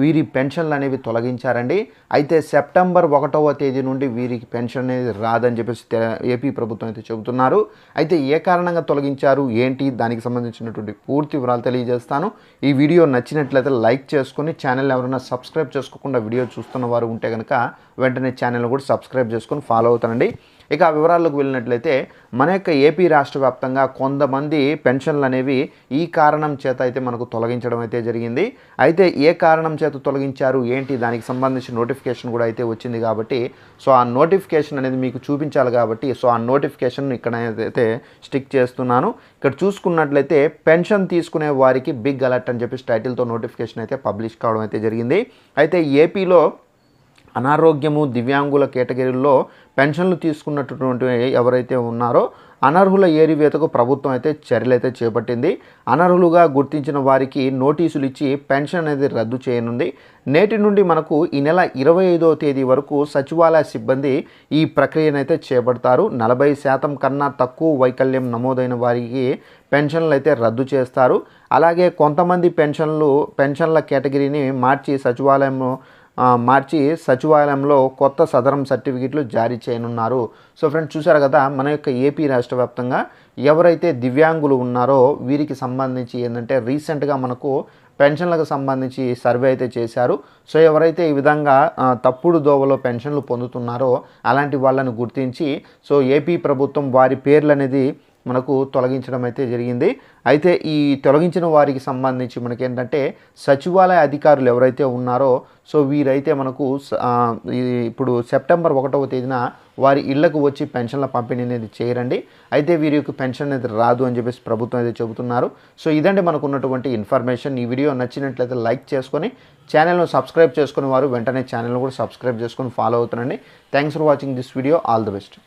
వీరి పెన్షన్లు అనేవి తొలగించారండి. అయితే సెప్టెంబర్ ఒకటవ తేదీ నుండి వీరికి పెన్షన్ అనేది రాదని చెప్పేసి ఏపీ ప్రభుత్వం అయితే చెబుతున్నారు. అయితే ఏ కారణంగా తొలగించారు? ఏంటి? దానికి సంబంధించినటువంటి పూర్తి వివరాలు తెలియజేస్తాను. ఈ వీడియో నచ్చినట్లయితే లైక్ చేసుకొని ఛానల్ ఎవరైనా సబ్స్క్రైబ్ చేసుకోకుండా వీడియో చూస్తున్న వారు ఉంటే కనుక వెంటనే ఛానల్ కూడా సబ్స్క్రైబ్ చేసుకొని ఫాలో అవుతానండి. ఇక ఆ వివరాల్లోకి వెళ్ళినట్లయితే మన యొక్క ఏపీ రాష్ట్ర వ్యాప్తంగా కొంతమంది పెన్షన్లు అనేవి ఈ కారణం చేత అయితే మనకు తొలగించడం అయితే జరిగింది. అయితే ఏ కారణం చేత తొలగించారు? ఏంటి? దానికి సంబంధించిన నోటిఫికేషన్ కూడా అయితే వచ్చింది కాబట్టి సో ఆ నోటిఫికేషన్ అనేది మీకు చూపించాలి కాబట్టి సో ఆ నోటిఫికేషన్ ఇక్కడ అయితే స్టిక్ చేస్తున్నాను. ఇక్కడ చూసుకున్నట్లయితే పెన్షన్ తీసుకునే వారికి బిగ్ అలర్ట్ అని చెప్పేసి టైటిల్తో నోటిఫికేషన్ అయితే పబ్లిష్ కావడం అయితే జరిగింది. అయితే ఏపీలో అనారోగ్యము దివ్యాంగుల కేటగిరీల్లో పెన్షన్లు తీసుకున్నటువంటి ఎవరైతే ఉన్నారో అనర్హుల ఏరివేతకు ప్రభుత్వం అయితే చర్యలైతే చేపట్టింది. అనర్హులుగా గుర్తించిన వారికి నోటీసులు ఇచ్చి పెన్షన్ అనేది రద్దు చేయనుంది. నేటి నుండి మనకు ఈ నెల ఇరవై ఐదవ తేదీ వరకు సచివాలయ సిబ్బంది ఈ ప్రక్రియనైతే చేపడతారు. నలభై శాతం కన్నా తక్కువ వైకల్యం నమోదైన వారికి పెన్షన్లు అయితే రద్దు చేస్తారు. అలాగే కొంతమంది పెన్షన్లు పెన్షన్ల కేటగిరీని మార్చి సచివాలయం మార్చి సచివాలయంలో కొత్త సదరం సర్టిఫికెట్లు జారీ చేయనున్నారు. సో ఫ్రెండ్స్ చూసారు కదా మన యొక్క ఏపీ రాష్ట్ర వ్యాప్తంగా ఎవరైతే దివ్యాంగులు ఉన్నారో వీరికి సంబంధించి ఏంటంటే రీసెంట్గా మనకు పెన్షన్లకు సంబంధించి సర్వే అయితే చేశారు. సో ఎవరైతే ఈ విధంగా తప్పుడు దోవలో పెన్షన్లు పొందుతున్నారో అలాంటి వాళ్ళని గుర్తించి సో ఏపీ ప్రభుత్వం వారి పేర్లు అనేది మనకు తొలగించడం అయితే జరిగింది. అయితే ఈ తొలగించిన వారికి సంబంధించి మనకేంటంటే సచివాలయ అధికారులు ఎవరైతే ఉన్నారో సో వీరైతే మనకు స- ఈ- ఇప్పుడు సెప్టెంబర్ ఒకటవ తేదీన వారి ఇళ్ళకు వచ్చి పెన్షన్ల పంపిణీ అనేది చేయరండి. అయితే వీరి యొక్క పెన్షన్ అనేది రాదు అని చెప్పేసి ప్రభుత్వం అయితే చెబుతున్నారు. సో ఇదండి మనకు ఉన్నటువంటి ఇన్ఫర్మేషన్. ఈ వీడియో నచ్చినట్లయితే లైక్ చేసుకొని ఛానల్ను సబ్స్క్రైబ్ చేసుకుని వారు వెంటనే ఛానల్ను కూడా సబ్స్క్రైబ్ చేసుకొని ఫాలో అవుతానండి thanks for watching this video. All the best.